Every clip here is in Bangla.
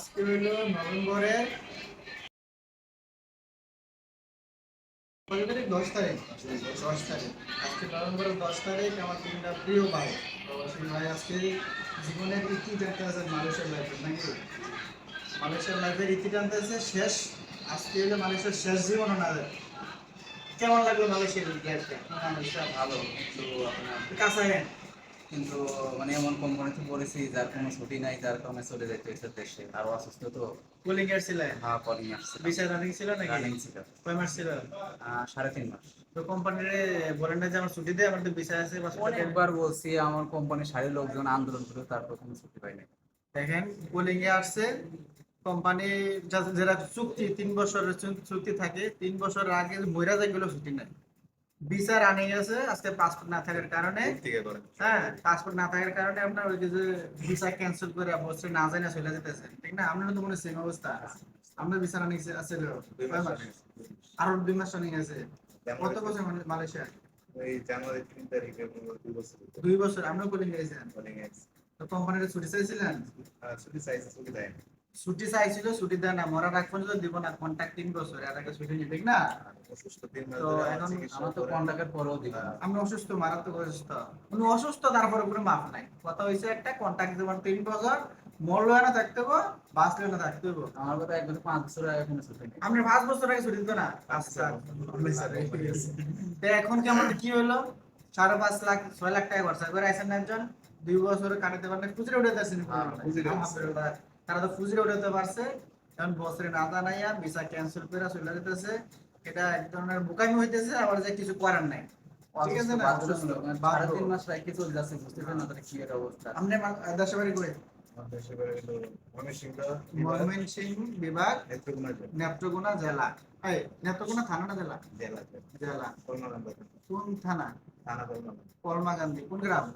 আজকে হইল নভেম্বরের দশ তারিখ। দশ তারিখ। আজকে নভেম্বরের দশ তারিখ আমার তিনটা প্রিয় ভাই। প্রবাসী ভাই আজকে জীবনের ইতি টানতে আছে মানুষের লাইফে নাকি? লাইফের ইতি আছে শেষ। আজকে হলো মানুষের শেষ জীবন না কেমন লাগল মানুষের লাইফটা ভালো। কাছে কিন্তু মানে এমন কোম্পানিতে পড়েছি যার কোনো ছুটি নাই যার কারণে চলে যাইতে হয়েছে দেশে। আরও অসুস্থ তো। কুলিং এর ছিলেন হ্যাঁ কলিং আসছে বিচার রানিং ছিল নাকি? রানিং ছিল। কয় মাস ছিল? সাড়ে তিন মাস। তো কোম্পানির বলেন না যে আমার ছুটি দেয় আমার তো বিচার আছে অনেকবার বলছি আমার কোম্পানির সারি লোকজন আন্দোলন করে তারপর কোনো ছুটি পাই নাই। দেখেন কুলিং এ আসছে কোম্পানি যারা চুক্তি তিন বছরের চুক্তি থাকে তিন বছর আগে মহিলা যেগুলো ছুটি নেয় ভিসা রানিং আছে আজকে পাসপোর্ট না থাকার কারণে। হ্যাঁ পাসপোর্ট না থাকার কারণে আপনার ওই যে ভিসা ক্যান্সেল করে বসে না জানি চলে যেতেছে। ঠিক না? আপনার তো মনে সেম অবস্থা। আমরা ভিসা রানিং আছে আরও দুই মাস রানিং আছে। কত বছর মানে মালয়েশিয়া? ওই জানুয়ারি তিন তারিখে দুই বছর। দুই বছর। আমরা বলে গেছে। তো কোম্পানির ছুটি চাইছিলেন? ছুটি চাইছে ছুটি দেয়। ছুটি চাইছিল ছুটি দেয় না মরার আগ পর্যন্ত দিব না কন্ট্যাক্ট তিন বছর এর আগে ছুটি নিবে ঠিক না। আর অসুস্থ তিন মাস তো এখন আমার তো করে। পরেও দিব। না। আমরা অসুস্থ মারাত্মক অসুস্থ। উনি অসুস্থ তারপরে কোনো মাফ নাই। কথা হয়েছে একটা কন্ট্যাক্ট দেবেন তিন বছর মরলো না থাকতে হব বাঁচলেও না থাকতে হব আমার কথা একবার পাঁচ বছর আগে কোনো ছুটি আপনি পাঁচ বছর আগে ছুটি দিত না? আচ্ছা। তো এখন কেমন কি হলো সাড়ে পাঁচ লাখ ছয় লাখ টাকা খরচা করে আইসেন একজন। দুই বছর কাটাতে পারলে খুচরে উঠে যাচ্ছেন তারা তো খুচরে উঠাতে পারছে। এখন বছরে না জানাইয়া ভিসা ক্যান্সেল করে চলে যেতেছে। এটা এক ধরনের বোকামি হইতেছে আবার যে কিছু করার নাই। ঠিক আছে না অসুস্থ, অসুস্থ, সাড়ে বাধ্য। তিন মাস রাখি চলে যাচ্ছে বুঝতেছেন না তাহলে কি এর অবস্থা। আপনি মা- বাড়ি করে আমার দেশে বেড়ে গেল ময়মনসিংহ বিভাগ, নেত্রকোনা জেলা, নেত্রকোনা জেলা। এই নেত্রকোনা থানা না জেলা? জেলা, জেলা। কোন থানা? থানা কোন গ্রাম?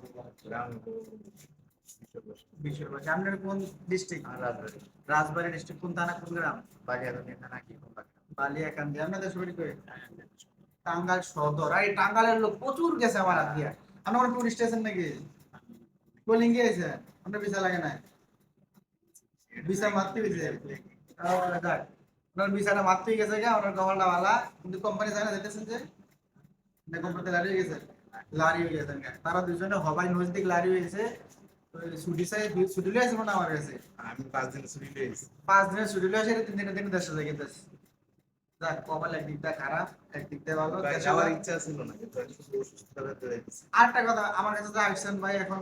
বিশ্ববাসী আপনার কোন ডিস্ট্রিক্ট আর রাজবাড়ি। ডিস্ট্রিক্ট কোন থানা কোন গ্রাম? বালিয়াগঞ্জ থানা কি কোন বালিয়াকান্দি আপনার দেশের বাড়ি করে সদর। আর এই টাঙ্গাইলের লোক প্রচুর গেছে আমার হাত দিয়া। আপনার টুরিস্ট স্টেশন নাকি? কোলিং গিয়েছে আপনার ভিসা লাগে না ভিসা মারতে আপনার ভিসাটা গেছে গা আপনার কপালটা ভালা। কিন্তু কোম্পানি জানা যেতেছেন যে কোম্পানিতে লারি হয়ে গেছে। লারি হয়ে গেছে তারা দুজনে হবাই নজদিক লারি হয়েছে। ছুটি চাই ছুটি লিয়ে আছে আমার কাছে? আমি পাঁচ দিন ছুটি পেয়েছি পাঁচ দিনের ছুটি লিয়ে আসে তিন দিনের দিন দেশে যাই গেছে যাক কপাল একদিক খারাপ একদিক ভালো যাওয়ার যাওয়ার ইচ্ছা ছিল না কিন্তু অসুস্থতার হাতে আরেকটা কথা আমার কাছে তো আসছেন ভাই এখন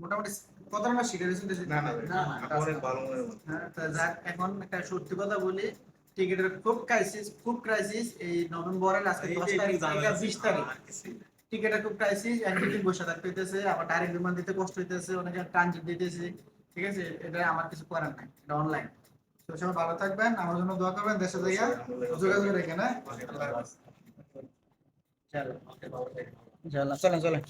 মোটামুটি কত নম্বর শিখে গেছেন না না ভাই, না, না, অনেক ভালো মনের হ্যাঁ, যাক এখন একটা সত্যি কথা বলি টিকিটের খুব ক্রাইসিস খুব ক্রাইসিস এই নভেম্বরের আজকে দশ তারিখ বিশ তারিখ। টিকিটের খুব ক্রাইসিস একদিন বসে থাকতে হইতেছে আবার ডাইরেক্ট বিমান দিতে কষ্ট হইতেছে অনেকে ট্রানজিট দিতেছে ঠিক আছে? এটা আমার কিছু করার নাই এটা অনলাইন তো সবাই ভালো থাকবেন আমার জন্য দোয়া করবেন দেশে যাইয়া যোগাযোগ রেখে না চলো চলেন চলেন।